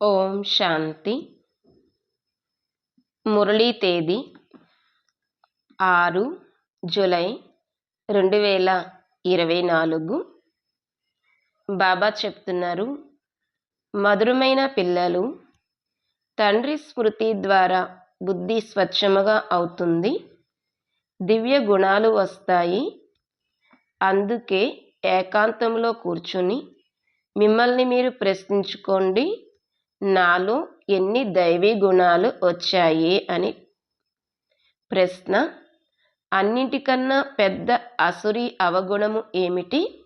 ఓం శాంతి. మురళీ తేదీ ఆరు జూలై రెండు వేల ఇరవై నాలుగు. బాబా చెప్తున్నారు మధురమైన పిల్లలు తండ్రి స్మృతి ద్వారా బుద్ధి స్వచ్ఛముగా అవుతుంది. దివ్య గుణాలు వస్తాయి. అందుకే ఏకాంతంలో కూర్చుని మిమ్మల్ని మీరు ప్రశ్నించుకోండి. నాలో ఎన్ని దైవీ గుణాలు వచ్చాయి అని. ప్రశ్న అన్నింటికన్నా పెద్ద అసురి అవగుణము ఏమిటి?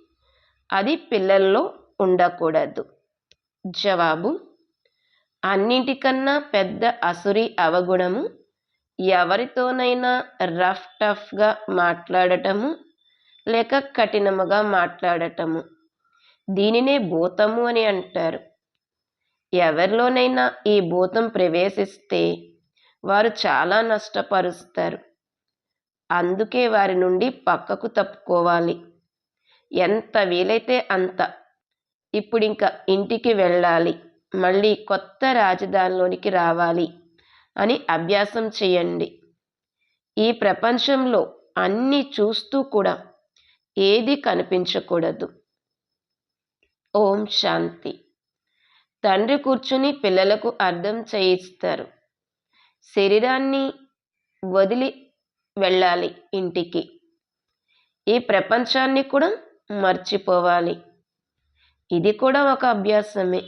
అది పిల్లల్లో ఉండకూడదు. జవాబు అన్నింటికన్నా పెద్ద అసురి అవగుణము ఎవరితోనైనా రఫ్ టఫ్గా మాట్లాడటము లేక కఠినముగా మాట్లాడటము. దీనినే భూతము అని అంటారు. ఎవరిలోనైనా ఈ భూతం ప్రవేశిస్తే వారు చాలా నష్టపరుస్తారు. అందుకే వారి నుండి పక్కకు తప్పుకోవాలి. ఎంత వీలైతే అంత. ఇప్పుడు ఇంకా ఇంటికి వెళ్ళాలి. మళ్ళీ కొత్త రాజధానిలోనికి రావాలి అని అభ్యాసం చేయండి. ఈ ప్రపంచంలో అన్నీ చూస్తూ కూడా ఏది కనిపించకూడదు. ఓం శాంతి. తండ్రి కూర్చుని పిల్లలకు అర్థం చేయిస్తారు. శరీరాన్ని వదిలి వెళ్ళాలి ఇంటికి. ఈ ప్రపంచాన్ని కూడా మర్చిపోవాలి. ఇది కూడా ఒక అభ్యాసమే.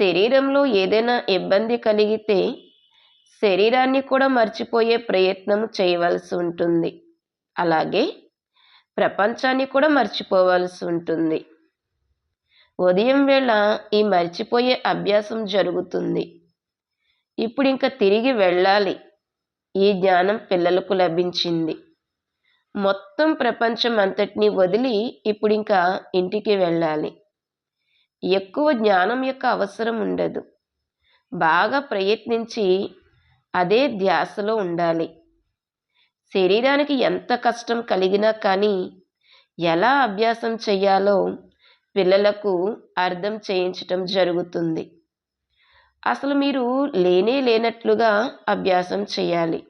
శరీరంలో ఏదైనా ఇబ్బంది కలిగితే శరీరాన్ని కూడా మర్చిపోయే ప్రయత్నం చేయవలసి ఉంటుంది. అలాగే ప్రపంచాన్ని కూడా మర్చిపోవాల్సి ఉంటుంది. ఉదయం వేళ ఈ మర్చిపోయే అభ్యాసం జరుగుతుంది. ఇప్పుడు ఇంకా తిరిగి వెళ్ళాలి. ఈ జ్ఞానం పిల్లలకు లభించింది. మొత్తం ప్రపంచం అంతటినీ వదిలి ఇప్పుడు ఇంకా ఇంటికి వెళ్ళాలి. ఎక్కువ జ్ఞానం యొక్క అవసరం ఉండదు. బాగా ప్రయత్నించి అదే ధ్యాసలో ఉండాలి. శరీరానికి ఎంత కష్టం కలిగినా కానీ ఎలా అభ్యాసం చేయాలో పిల్లలకు అర్థం చేయించటం జరుగుతుంది. అసలు మీరు లేనే లేనట్లుగా అభ్యాసం చేయాలి.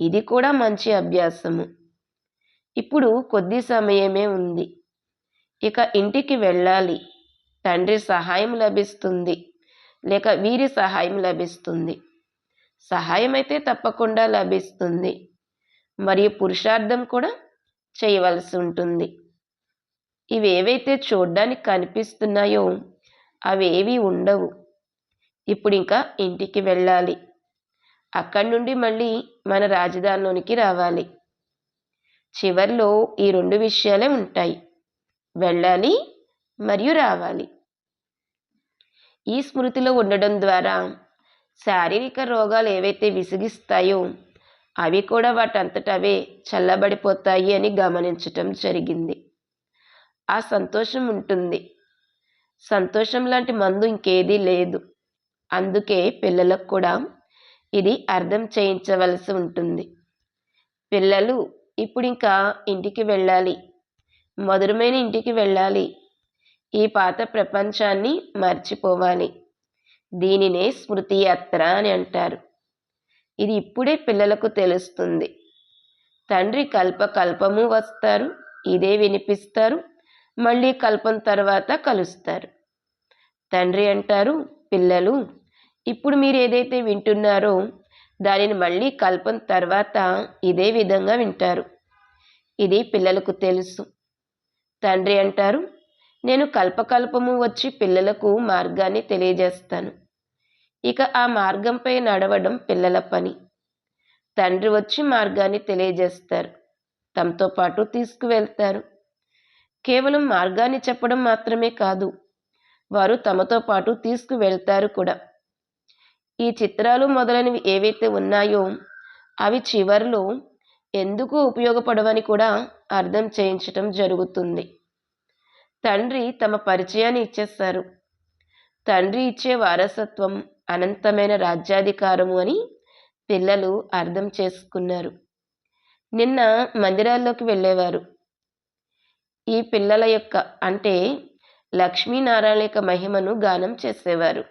ఇది కూడా మంచి అభ్యాసము. ఇప్పుడు కొద్ది సమయమే ఉంది. ఇక ఇంటికి వెళ్ళాలి. తండ్రి సహాయం లభిస్తుంది. లేక వీరి సహాయం లభిస్తుంది. సహాయం అయితే తప్పకుండా లభిస్తుంది. మరియు పురుషార్థం కూడా చేయవలసి ఉంటుంది. ఇవి ఏవైతే చూడ్డానికి కనిపిస్తున్నాయో అవి ఏవి ఉండవు. ఇప్పుడు ఇంకా ఇంటికి వెళ్ళాలి. అక్కడి నుండి మళ్ళీ మన రాజధానిలోనికి రావాలి. చివరిలో ఈ రెండు విషయాలే ఉంటాయి. వెళ్ళాలి మరియు రావాలి. ఈ స్మృతిలో ఉండడం ద్వారా శారీరక రోగాలు ఏవైతే విసిగిస్తాయో అవి కూడా వాటంతట అవే చల్లబడిపోతాయి అని గమనించటం జరిగింది. ఆ సంతోషం ఉంటుంది. సంతోషం లాంటి మందు ఇంకేదీ లేదు. అందుకే పిల్లలకు కూడా ఇది అర్థం చేయించవలసి ఉంటుంది. పిల్లలు ఇప్పుడు ఇంకా ఇంటికి వెళ్ళాలి. మధురమైన ఇంటికి వెళ్ళాలి. ఈ పాత ప్రపంచాన్ని మర్చిపోవాలి. దీనినే స్మృతి యాత్ర అని అంటారు. ఇది ఇప్పుడే పిల్లలకు తెలుస్తుంది. తండ్రి కల్పకల్పము వస్తారు. ఇదే వినిపిస్తారు. మళ్ళీ కల్పం తర్వాత కలుస్తారు. తండ్రి అంటారు పిల్లలు ఇప్పుడు మీరు ఏదైతే వింటున్నారో దానిని మళ్ళీ కల్పం తర్వాత ఇదే విధంగా వింటారు. ఇది పిల్లలకు తెలుసు. తండ్రి అంటారు నేను కల్పకల్పము వచ్చి పిల్లలకు మార్గాన్ని తెలియజేస్తాను. ఇక ఆ మార్గంపై నడవడం పిల్లల పని. తండ్రి వచ్చి మార్గాన్ని తెలియజేస్తారు. తమతో పాటు తీసుకువెళ్తారు. కేవలం మార్గాన్ని చెప్పడం మాత్రమే కాదు వారు తమతో పాటు తీసుకువెళ్తారు కూడా. ఈ చిత్రాలు మొదలైనవి ఏవైతే ఉన్నాయో అవి చివరిలో ఎందుకు ఉపయోగపడవని కూడా అర్థం చేయించటం జరుగుతుంది. తండ్రి తమ పరిచయాన్ని ఇచ్చేస్తారు. తండ్రి ఇచ్చే వారసత్వం అనంతమైన రాజ్యాధికారము అని పిల్లలు అర్థం చేసుకున్నారు. నిన్న మందిరాల్లోకి వెళ్ళేవారు. ఈ పిల్లల యొక్క అంటే లక్ష్మీనారాయణ యొక్క మహిమను గానం చేసేవారు.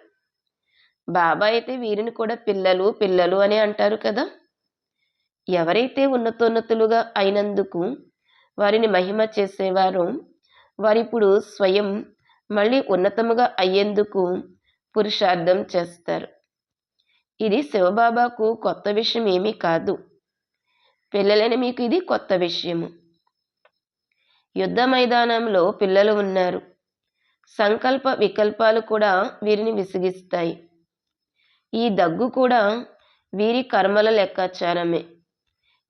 బాబా అయితే వీరిని కూడా పిల్లలు పిల్లలు అని అంటారు కదా. ఎవరైతే ఉన్నతోన్నతులుగా అయినందుకు వారిని మహిమ చేసేవారో వారిప్పుడు స్వయం మళ్ళీ ఉన్నతముగా అయ్యేందుకు పురుషార్థం చేస్తారు. ఇది శివబాబాకు కొత్త విషయం ఏమీ కాదు. పిల్లలైన మీకు ఇది కొత్త విషయము. యుద్ధ మైదానంలో పిల్లలు ఉన్నారు. సంకల్ప వికల్పాలు కూడా వీరిని విసిగిస్తాయి. ఈ దగ్గు కూడా వీరి కర్మల లెక్కాచారమే.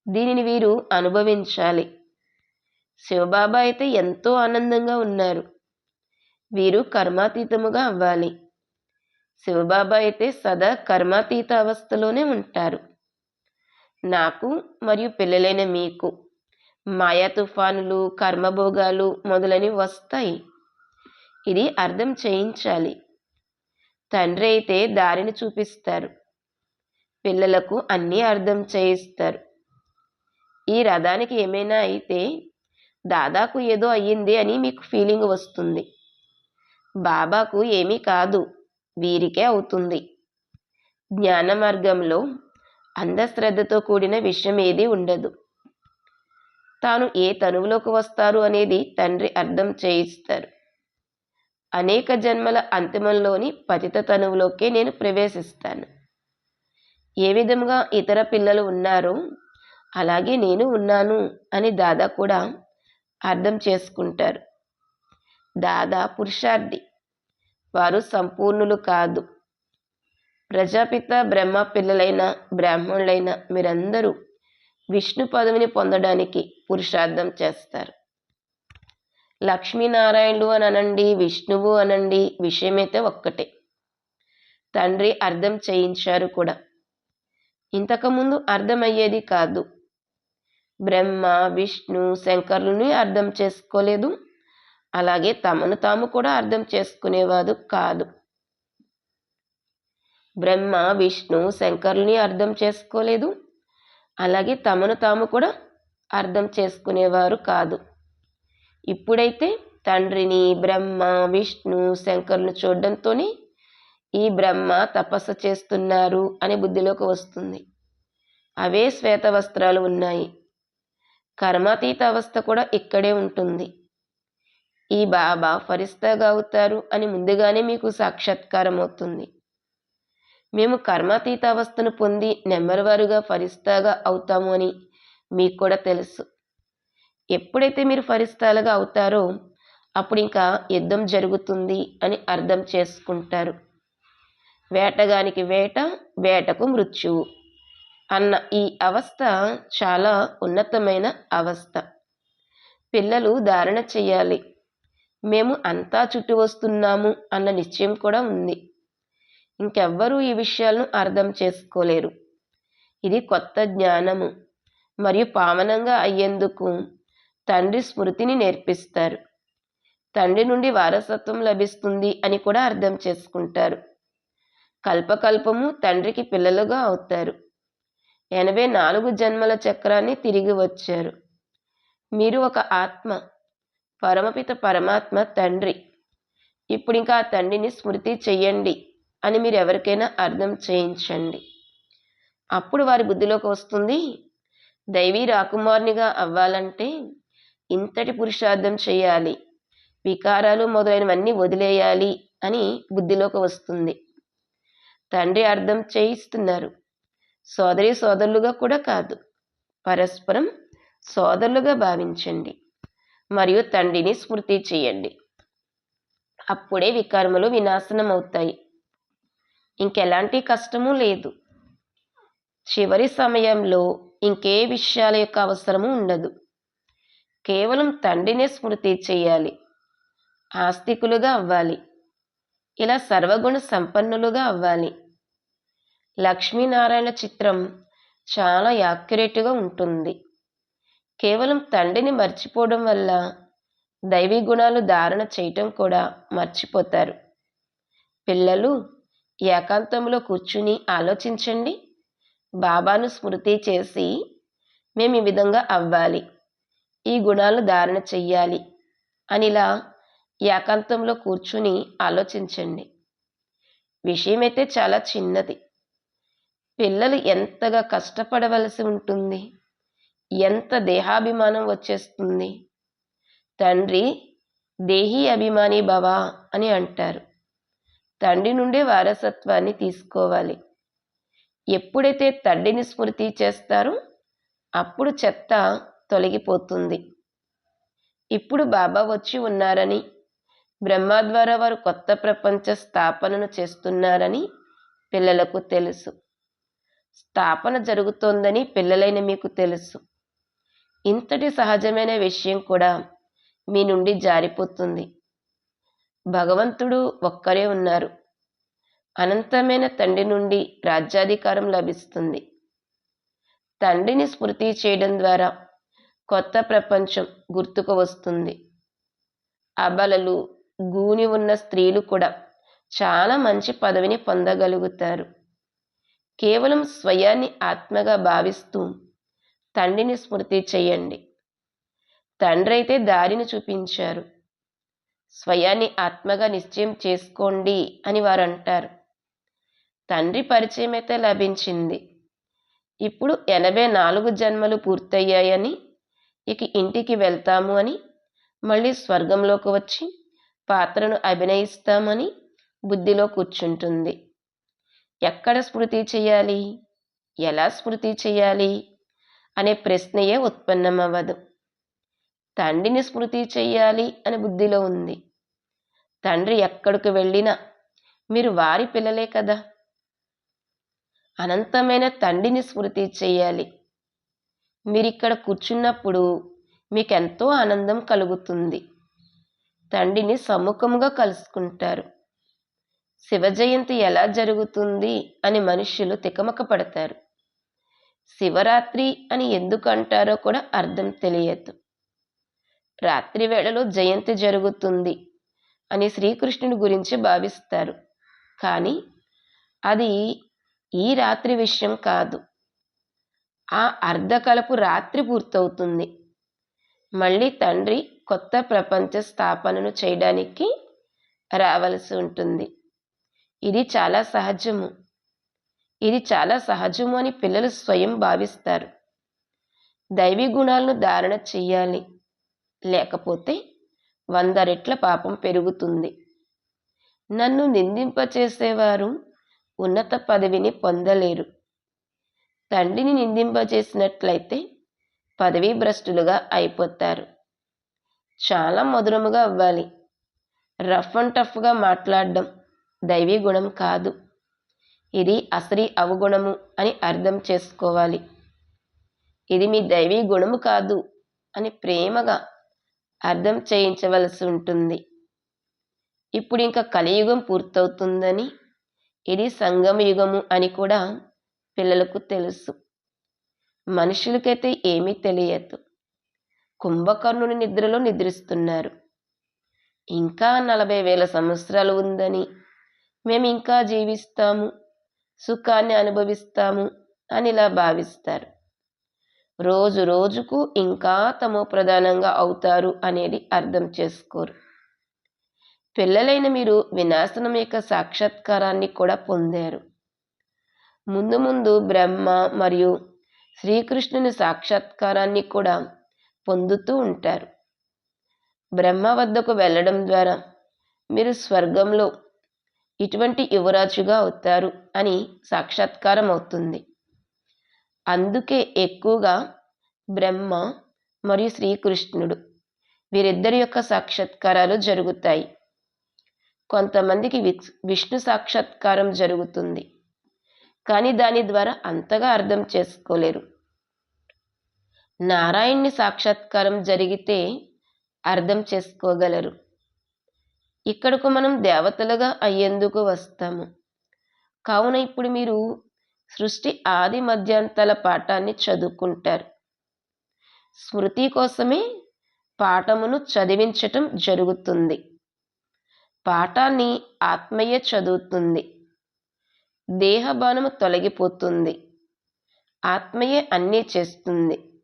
దీనిని వీరు అనుభవించాలి. శివబాబా అయితే ఎంతో ఆనందంగా ఉన్నారు. వీరు కర్మాతీతముగా అవ్వాలి. శివబాబా అయితే సదా కర్మాతీత అవస్థలోనే ఉంటారు. నాకు మరియు పిల్లలైన మీకు మాయా తుఫానులు కర్మభోగాలు మొదలని వస్తాయి. ఇది అర్థం చేయించాలి. తండ్రి అయితే దారిని చూపిస్తారు. పిల్లలకు అన్నీ అర్థం చేయిస్తారు. ఈ రథానికి ఏమైనా అయితే దాదాకు ఏదో అయ్యింది అని మీకు ఫీలింగ్ వస్తుంది. బాబాకు ఏమీ కాదు. వీరికే అవుతుంది. జ్ఞాన మార్గంలో అంధశ్రద్ధతో కూడిన విషయం ఏదీ ఉండదు. తాను ఏ తనువులోకి వస్తారు అనేది తండ్రి అర్థం చేయిస్తారు. అనేక జన్మల అంతిమంలోని పతిత తనువులోకే నేను ప్రవేశిస్తాను. ఏ విధంగా ఇతర పిల్లలు ఉన్నారో అలాగే నేను ఉన్నాను అని దాదా కూడా అర్థం చేసుకుంటారు. దాదా పురుషార్థి. వారు సంపూర్ణులు కాదు. ప్రజాపిత బ్రహ్మ పిల్లలైన బ్రాహ్మణులైన మీరందరూ విష్ణు పదవిని పొందడానికి పురుషార్థం చేస్తారు. లక్ష్మీనారాయణుడు అని అనండి విష్ణువు అనండి విషయమైతే ఒక్కటే. తండ్రి అర్థం చేయించారు కూడా. ఇంతకుముందు అర్థమయ్యేది కాదు. బ్రహ్మ విష్ణు శంకరుని అర్థం చేసుకోలేదు. అలాగే తమను తాము కూడా అర్థం చేసుకునేవాడు కాదు. బ్రహ్మ విష్ణు శంకరుని అర్థం చేసుకోలేదు. అలాగే తమను తాము కూడా అర్థం చేసుకునేవారు కాదు. ఇప్పుడైతే తండ్రిని బ్రహ్మ విష్ణు శంకరుని చూడడంతోనే ఈ బ్రహ్మ తపస్సు చేస్తున్నారు అని బుద్ధిలోకి వస్తుంది. అవే శ్వేత వస్త్రాలు ఉన్నాయి. కర్మాతీత అవస్థ కూడా ఇక్కడే ఉంటుంది. ఈ బాబా ఫరిస్తాగా అవుతారు అని ముందుగానే మీకు సాక్షాత్కారం అవుతుంది. మేము కర్మాతీత అవస్థను పొంది నెమ్మరివారుగా ఫరిస్తాగా అవుతాము అని మీకు కూడా తెలుసు. ఎప్పుడైతే మీరు ఫరిస్తాలుగా అవుతారో అప్పుడు ఇంకా యుద్ధం జరుగుతుంది అని అర్థం చేసుకుంటారు. వేటగానికి వేట వేటకు మృత్యువు అన్న ఈ అవస్థ చాలా ఉన్నతమైన అవస్థ. పిల్లలు ధారణ చేయాలి. మేము అంతా చుట్టూ వస్తున్నాము అన్న నిశ్చయం కూడా ఉంది. ఇంకెవ్వరూ ఈ విషయాలను అర్థం చేసుకోలేరు. ఇది కొత్త జ్ఞానము. మరియు పావనంగా అయ్యేందుకు తండ్రి స్మృతిని నేర్పిస్తారు. తండ్రి నుండి వారసత్వం లభిస్తుంది అని కూడా అర్థం చేసుకుంటారు. కల్పకల్పము తండ్రికి పిల్లలుగా అవుతారు. ఎనభై నాలుగు జన్మల చక్రాన్ని తిరిగి వచ్చారు. మీరు ఒక ఆత్మ పరమపిత పరమాత్మ తండ్రి. ఇప్పుడు ఇంకా ఆ తండ్రిని స్మృతి చెయ్యండి అని మీరు ఎవరికైనా అర్థం చేయించండి. అప్పుడు వారి బుద్ధిలోకి వస్తుంది దైవీ రాకుమారునిగా అవ్వాలంటే ఇంతటి పురుషార్థం చేయాలి. వికారాలు మొదలైనవన్నీ వదిలేయాలి అని బుద్ధిలోకి వస్తుంది. తండ్రి అర్థం చేయిస్తున్నారు. సోదరి సోదరులుగా కూడా కాదు. పరస్పరం సోదరులుగా భావించండి. మరియు తండ్రిని స్మృతి చేయండి. అప్పుడే వికారములు వినాశనం అవుతాయి ఇంకెలాంటి కష్టము లేదు. చివరి సమయంలో ఇంకే విషయాల యొక్క అవసరము ఉండదు. కేవలం తండ్రినే స్మృతి చేయాలి. ఆస్తికులుగా అవ్వాలి. ఇలా సర్వగుణ సంపన్నులుగా అవ్వాలి. లక్ష్మీనారాయణ చిత్రం చాలా యాక్యురేట్గా ఉంటుంది. కేవలం తండ్రిని మర్చిపోవడం వల్ల దైవీ గుణాలు ధారణ చేయటం కూడా మర్చిపోతారు. పిల్లలు ఏకాంతంలో కూర్చుని ఆలోచించండి. బాబాను స్మృతి చేసి మేము ఈ విధంగా అవ్వాలి. ఈ గుణాలు ధారణ చెయ్యాలి అనిలా ఏకాంతంలో కూర్చుని ఆలోచించండి. విషయమైతే చాలా చిన్నది. పిల్లలు ఎంతగా కష్టపడవలసి ఉంటుంది? ఎంత దేహాభిమానం వచ్చేస్తుంది? తండ్రి దేహీ అభిమాని భవ అని అంటారు. తండ్రి నుండే వారసత్వాన్ని తీసుకోవాలి. ఎప్పుడైతే తండ్రిని స్మృతి చేస్తారో అప్పుడు చెత్త తొలగిపోతుంది. ఇప్పుడు బాబా వచ్చి ఉన్నారని బ్రహ్మ ద్వారా వారు కొత్త ప్రపంచ స్థాపనను చేస్తున్నారని పిల్లలకు తెలుసు. స్థాపన జరుగుతోందని పిల్లలైన మీకు తెలుసు. ఇంతటి సహజమైన విషయం కూడా మీ నుండి జారిపోతుంది. భగవంతుడు ఒక్కరే ఉన్నారు. అనంతమైన తండ్రి నుండి రాజ్యాధికారం లభిస్తుంది. తండ్రిని స్మృతి చేయడం ద్వారా కొత్త ప్రపంచం గుర్తుకు వస్తుంది. అబలలు గూని ఉన్న స్త్రీలు కూడా చాలా మంచి పదవిని పొందగలుగుతారు. కేవలం స్వయాన్ని ఆత్మగా భావిస్తూ తండ్రిని స్మృతి చేయండి. తండ్రి అయితే దారిని చూపించారు. స్వయాన్ని ఆత్మగా నిశ్చయం చేసుకోండి అని వారు అంటారు తండ్రి పరిచయం అయితే లభించింది. ఇప్పుడు ఎనభై నాలుగు జన్మలు పూర్తయ్యాయని ఇక ఇంటికి వెళ్తాము అని మళ్ళీ స్వర్గంలోకి వచ్చి పాత్రను అభినయిస్తామని బుద్ధిలో కూర్చుంటుంది. ఎక్కడ స్మృతి చేయాలి? ఎలా స్మృతి చేయాలి? అనే ప్రశ్నయే ఉత్పన్నమవ్వదు. తండ్రిని స్మృతి చెయ్యాలి అని బుద్ధిలో ఉంది. తండ్రి ఎక్కడికి వెళ్ళినా మీరు వారి పిల్లలే కదా. అనంతమైన తండ్రిని స్మృతి చేయాలి. మీరిక్కడ కూర్చున్నప్పుడు మీకెంతో ఆనందం కలుగుతుంది. తండ్రిని సముఖముగా కలుసుకుంటారు. శివ జయంతి ఎలా జరుగుతుంది అని మనుషులు తికమక పడతారు. శివరాత్రి అని ఎందుకు అంటారో కూడా అర్థం తెలియదు. రాత్రి వేళలో జయంతి జరుగుతుంది అని శ్రీకృష్ణుని గురించి భావిస్తారు. కానీ అది ఈ రాత్రి విషయం కాదు. ఆ అర్ధకలపు రాత్రి పూర్తవుతుంది. మళ్ళీ తండ్రి కొత్త ప్రపంచ స్థాపనను చేయడానికి రావలసి ఉంటుంది. ఇది చాలా సహజము. ఇది చాలా సహజము అని పిల్లలు స్వయం భావిస్తారు. దైవీ గుణాలను ధారణ చెయ్యాలి లేకపోతే వంద రెట్ల పాపం పెరుగుతుంది. నన్ను నిందింపచేసేవారు ఉన్నత పదవిని పొందలేరు. తండ్రిని నిందింపచేసినట్లయితే పదవీ భ్రష్టులుగా అయిపోతారు. చాలా మధురముగా అవ్వాలి. రఫ్ అండ్ టఫ్గా మాట్లాడడం దైవీ గుణం కాదు. ఇది అసరి అవగుణము అని అర్థం చేసుకోవాలి. ఇది మీ దైవీ గుణము కాదు అని ప్రేమగా అర్థం చేయించవలసి ఉంటుంది. ఇప్పుడు ఇంకా కలియుగం పూర్తవుతుందని ఇది సంగమయుగము అని కూడా పిల్లలకు తెలుసు. మనుషులకైతే ఏమీ తెలియదు. కుంభకర్ణుని నిద్రలో నిద్రిస్తున్నారు. ఇంకా నలభై వేల సంవత్సరాలు ఉందని మేము ఇంకా జీవిస్తాము సుఖాన్ని అనుభవిస్తాము అని ఇలా భావిస్తారు. రోజు రోజుకు ఇంకా తమో ప్రధానంగా అవుతారు అనేది అర్థం చేసుకోరు. పిల్లలైన మీరు వినాశనం యొక్క సాక్షాత్కారాన్ని కూడా పొందారు. ముందు ముందు బ్రహ్మ మరియు శ్రీకృష్ణుని సాక్షాత్కారాన్ని కూడా పొందుతూ ఉంటారు. బ్రహ్మ వద్దకు వెళ్ళడం ద్వారా మీరు స్వర్గంలో ఇటువంటి యువరాజుగా అవుతారు అని సాక్షాత్కారం అవుతుంది. అందుకే ఎక్కువగా బ్రహ్మ మరియు శ్రీకృష్ణుడు వీరిద్దరి యొక్క సాక్షాత్కారాలు జరుగుతాయి. కొంతమందికి విష్ణు సాక్షాత్కారం జరుగుతుంది. కానీ దాని ద్వారా అంతగా అర్థం చేసుకోలేరు. నారాయణ్ణి సాక్షాత్కారం జరిగితే అర్థం చేసుకోగలరు. ఇక్కడకు మనం దేవతలుగా అయ్యేందుకు వస్తాము. కావున ఇప్పుడు మీరు సృష్టి ఆది మధ్యాంతాల పాఠాన్ని చదువుకుంటారు. స్మృతి కోసమే పాఠమును చదివించటం జరుగుతుంది. పాఠాన్ని ఆత్మయ్య చదువుతుంది. దేహభానము తొలగిపోతుంది. ఆత్మయే అన్నీ చేస్తుంది.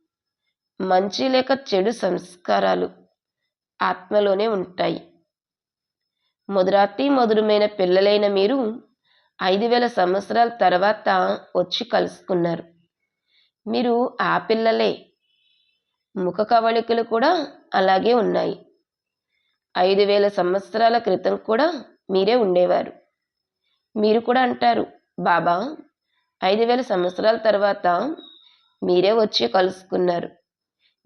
మంచి లేక చెడు సంస్కారాలు ఆత్మలోనే ఉంటాయి. మధురాతి మధురమైన పిల్లలైన మీరు ఐదు వేల సంవత్సరాల తర్వాత వచ్చి కలుసుకున్నారు. మీరు ఆ పిల్లలే. ముఖ కవళికలు కూడా అలాగే ఉన్నాయి. ఐదు వేల సంవత్సరాల క్రితం కూడా మీరే ఉండేవారు. మీరు కూడా అంటారు బాబా ఐదు వేల సంవత్సరాల తర్వాత మీరే వచ్చి కలుసుకున్నారు.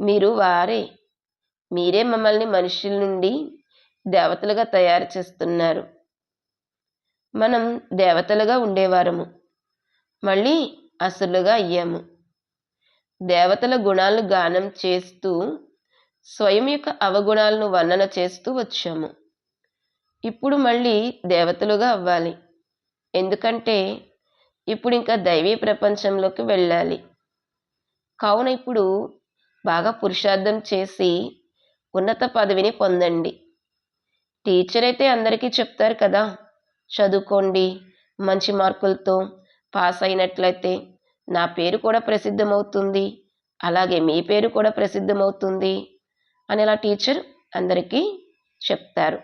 మీరు వారే. మీరే మమ్మల్ని మనుషుల నుండి దేవతలుగా తయారు చేస్తున్నారు. మనం దేవతలుగా ఉండేవారము. మళ్ళీ అసులుగా అయ్యాము. దేవతల గుణాలు గానం చేస్తూ స్వయం యొక్క అవగుణాలను వర్ణన చేస్తూ వచ్చాము. ఇప్పుడు మళ్ళీ దేవతలుగా అవ్వాలి. ఎందుకంటే ఇప్పుడు ఇంకా దైవీ ప్రపంచంలోకి వెళ్ళాలి. కావున ఇప్పుడు బాగా పురుషార్థం చేసి ఉన్నత పదవిని పొందండి. టీచర్ అయితే అందరికీ చెప్తారు కదా చదువుకోండి మంచి మార్కులతో పాస్ అయినట్లయితే నా పేరు కూడా ప్రసిద్ధమవుతుంది అలాగే మీ పేరు కూడా ప్రసిద్ధమవుతుంది. అని అలా టీచర్ అందరికీ చెప్తారు.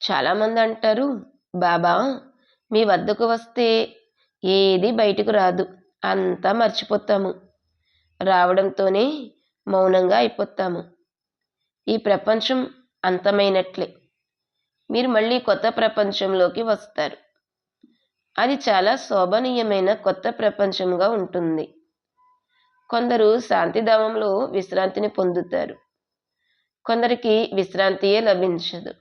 చాలామంది అంటారు బాబా మీ వద్దకు వస్తే ఏది బయటకు రాదు అంతా మర్చిపోతాము. రావడంతోనే మౌనంగా అయిపోతాము. ఈ ప్రపంచం అంతమైనట్లే. మీరు మళ్ళీ కొత్త ప్రపంచంలోకి వస్తారు. అది చాలా శోభనీయమైన కొత్త ప్రపంచంగా ఉంటుంది. కొందరు శాంతిధామంలో విశ్రాంతిని పొందుతారు. కొందరికి విశ్రాంతియే లభించదు.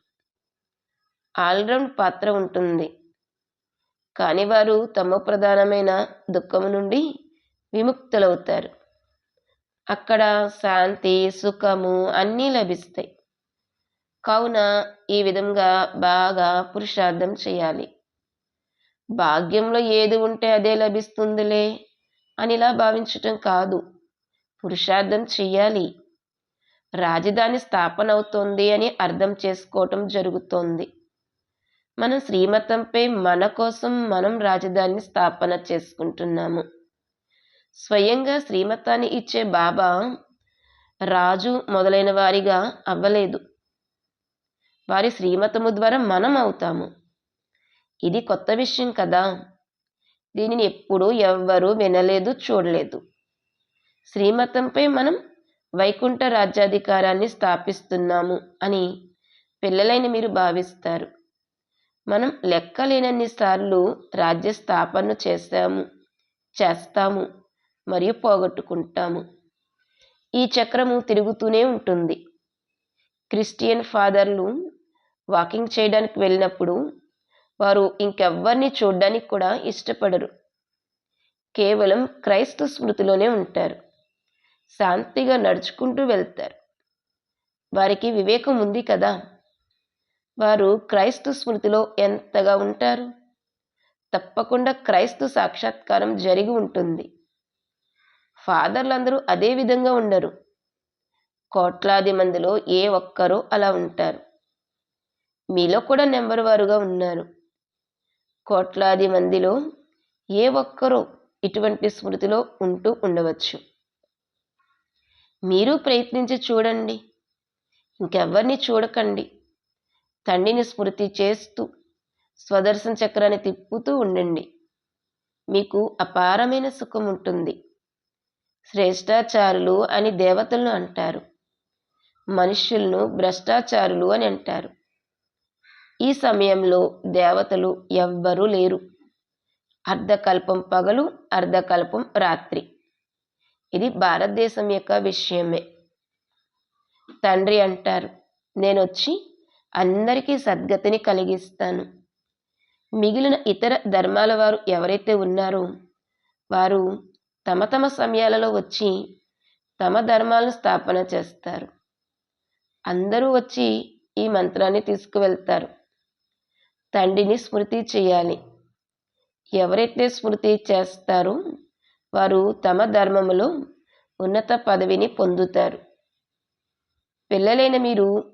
ఆల్రౌండ్ పాత్ర ఉంటుంది. కానీ వారు తమ ప్రధానమైన దుఃఖం నుండి విముక్తులవుతారు. అక్కడ శాంతి సుఖము అన్నీ లభిస్తాయి. కావున ఈ విధంగా బాగా పురుషార్థం చేయాలి. భాగ్యంలో ఏది ఉంటే అదే లభిస్తుందిలే. అని ఇలా భావించటం కాదు. పురుషార్థం చెయ్యాలి. రాజధాని స్థాపన అవుతోంది అని అర్థం చేసుకోవటం జరుగుతోంది. మన శ్రీమతంపై మన కోసం మనం రాజధాని స్థాపన చేసుకుంటున్నాము. స్వయంగా శ్రీమతాన్ని ఇచ్చే బాబా రాజు మొదలైన వారిగా అవ్వలేదు. వారి శ్రీమతము ద్వారా మనం అవుతాము. ఇది కొత్త విషయం కదా. దీనిని ఎప్పుడూ ఎవ్వరూ వినలేదు చూడలేదు. శ్రీమతంపై మనం వైకుంఠ రాజ్యాధికారాన్ని స్థాపిస్తున్నాము అని పిల్లలైన మీరు భావిస్తారు. మనం లెక్కలేనన్ని సార్లు రాజ్య స్థాపన చేస్తాము చేస్తాము మరియు పోగొట్టుకుంటాము. ఈ చక్రము తిరుగుతూనే ఉంటుంది. క్రిస్టియన్ ఫాదర్లు వాకింగ్ చేయడానికి వెళ్ళినప్పుడు వారు ఇంకెవ్వరిని చూడడానికి కూడా ఇష్టపడరు. కేవలం క్రైస్తవ స్మృతిలోనే ఉంటారు. శాంతిగా నడుచుకుంటూ వెళ్తారు. వారికి వివేకం ఉంది కదా? వారు క్రైస్తవ స్మృతిలో ఎంతగా ఉంటారు? తప్పకుండా క్రైస్తవ సాక్షాత్కారం జరిగి ఉంటుంది. ఫాదర్లందరూ అదే విధంగా ఉండరు. కోట్లాది మందిలో ఏ ఒక్కరూ అలా ఉంటారు. మీలో కూడా నెంబర్ వారుగా ఉన్నారు. కోట్లాది మందిలో ఏ ఒక్కరూ ఇటువంటి స్మృతిలో ఉంటూ ఉండవచ్చు. మీరు ప్రయత్నించి చూడండి. ఇంకెవ్వరిని చూడకండి. తండ్రిని స్మృతి చేస్తూ స్వదర్శన చక్రాన్ని తిప్పుతూ ఉండండి. మీకు అపారమైన సుఖం ఉంటుంది. శ్రేష్టాచారులు అని దేవతలను అంటారు. మనుష్యులను భ్రష్టాచారులు అని అంటారు. ఈ సమయంలో దేవతలు ఎవ్వరూ లేరు. అర్ధకల్పం పగలు అర్ధకల్పం రాత్రి. ఇది భారతదేశం యొక్క విషయమే. తండ్రి అంటారు నేను వచ్చి అందరికీ సద్గతిని కలిగిస్తాను. మిగిలిన ఇతర ధర్మాల వారు ఎవరైతే ఉన్నారో వారు తమ తమ సమయాలలో వచ్చి తమ ధర్మాలను స్థాపన చేస్తారు. అందరూ వచ్చి ఈ మంత్రాన్ని తీసుకువెళ్తారు. తండ్రిని స్మృతి చేయాలి. ఎవరైతే స్మృతి చేస్తారో వారు తమ ధర్మములో ఉన్నత పదవిని పొందుతారు. పిల్లలైన మీరు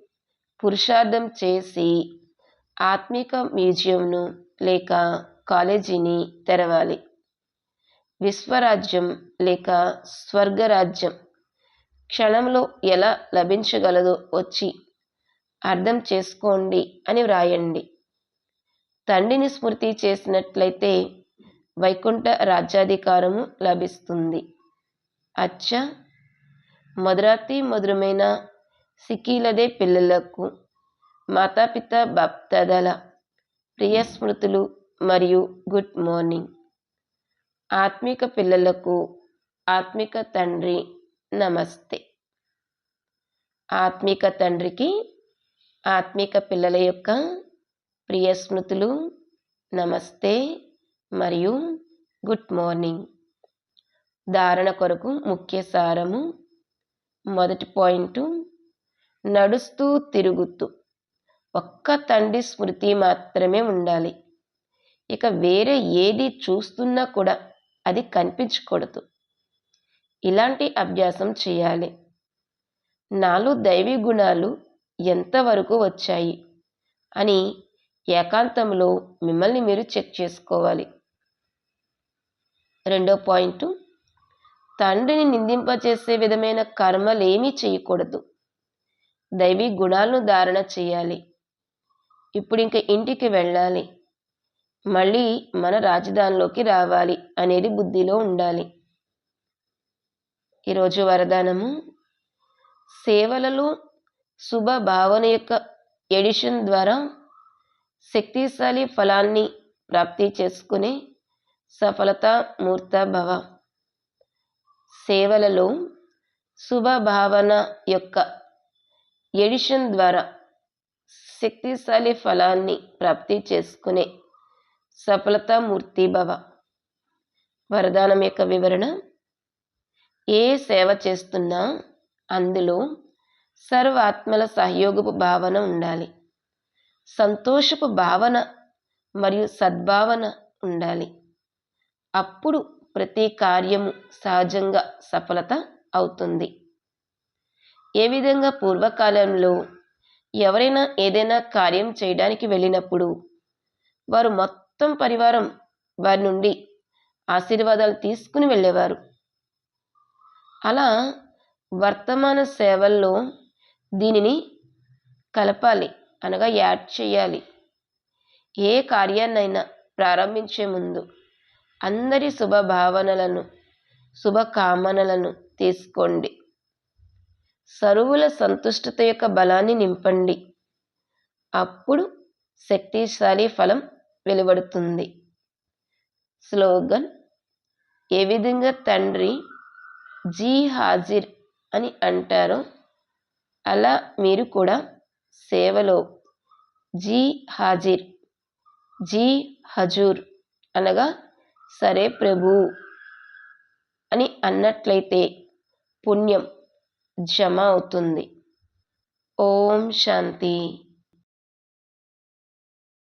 పురుషార్థం చేసి ఆత్మిక మ్యూజియంను లేక కాలేజీని తెరవాలి. విశ్వరాజ్యం లేక స్వర్గరాజ్యం క్షణంలో ఎలా లభించగలదో వచ్చి అర్థం చేసుకోండి అని వ్రాయండి. తండ్రిని స్మృతి చేసినట్లయితే వైకుంఠ రాజ్యాధికారము లభిస్తుంది. అచ్చ! మధురాతి మధురమైన సిక్కీలదే పిల్లలకు మాతాపిత భక్తదల ప్రియ స్మృతులు మరియు గుడ్ మార్నింగ్. ఆత్మిక పిల్లలకు ఆత్మిక తండ్రి నమస్తే. ఆత్మిక తండ్రికి ఆత్మిక పిల్లల యొక్క ప్రియ స్మృతులు నమస్తే మరియు గుడ్ మార్నింగ్. ధారణ కొరకు ముఖ్య సారము మొదటి పాయింట్ నడుస్తూ తిరుగుతూ. ఒక్క తండ్రి స్మృతి మాత్రమే ఉండాలి. ఇక వేరే ఏది చూస్తున్నా కూడా అది కనిపించకూడదు. ఇలాంటి అభ్యాసం చేయాలి. నాలో దైవీ గుణాలు ఎంతవరకు వచ్చాయి అని ఏకాంతంలో మిమ్మల్ని మీరు చెక్ చేసుకోవాలి. రెండో పాయింట్. తండ్రిని నిందింపచేసే విధమైన కర్మలేమీ చేయకూడదు. దైవీ గుణాలను ధారణ చేయాలి. ఇప్పుడు ఇంక ఇంటికి వెళ్ళాలి. మళ్ళీ మన రాజధానిలోకి రావాలి అనేది బుద్ధిలో ఉండాలి. ఈరోజు వరదానము. సేవలలో శుభ భావన యొక్క ఎడిషన్ ద్వారా శక్తిశాలి ఫలాన్ని ప్రాప్తి చేసుకునే సఫలత మూర్త భవ. సేవలలో శుభ భావన యొక్క ఎడిషన్ ద్వారా శక్తిశాలి ఫలాన్ని ప్రాప్తి చేసుకునే సఫలతామూర్తి భవ. వరదానం యొక్క వివరణ ఏ సేవ చేస్తున్నా అందులో సర్వాత్మల సహయోగపు భావన ఉండాలి. సంతోషపు భావన మరియు సద్భావన ఉండాలి. అప్పుడు ప్రతి కార్యము సహజంగా సఫలత అవుతుంది. ఏ విధంగా పూర్వకాలంలో ఎవరైనా ఏదైనా కార్యం చేయడానికి వెళ్ళినప్పుడు వారు మొత్తం పరివారం వారి నుండి ఆశీర్వాదాలు తీసుకుని వెళ్ళేవారు. అలా వర్తమాన సేవల్లో దీనిని కలపాలి. అనగా యాడ్ చేయాలి. ఏ కార్యాన్నైనా ప్రారంభించే ముందు అందరి శుభభావనలను శుభకామనలను తీసుకోండి. సరువుల సంతుష్టత యొక్క బలాన్ని నింపండి. అప్పుడు శక్తిశాలి ఫలం వెలువడుతుంది. స్లోగన్ ఏ విధంగా తండ్రి జీ హాజిర్ అని అంటారో అలా మీరు కూడా సేవలో జీ హాజిర్ జీ హజూర్ అనగా సరే ప్రభు అని అన్నట్లయితే పుణ్యం జమ అవుతుంది. ఓం శాంతి.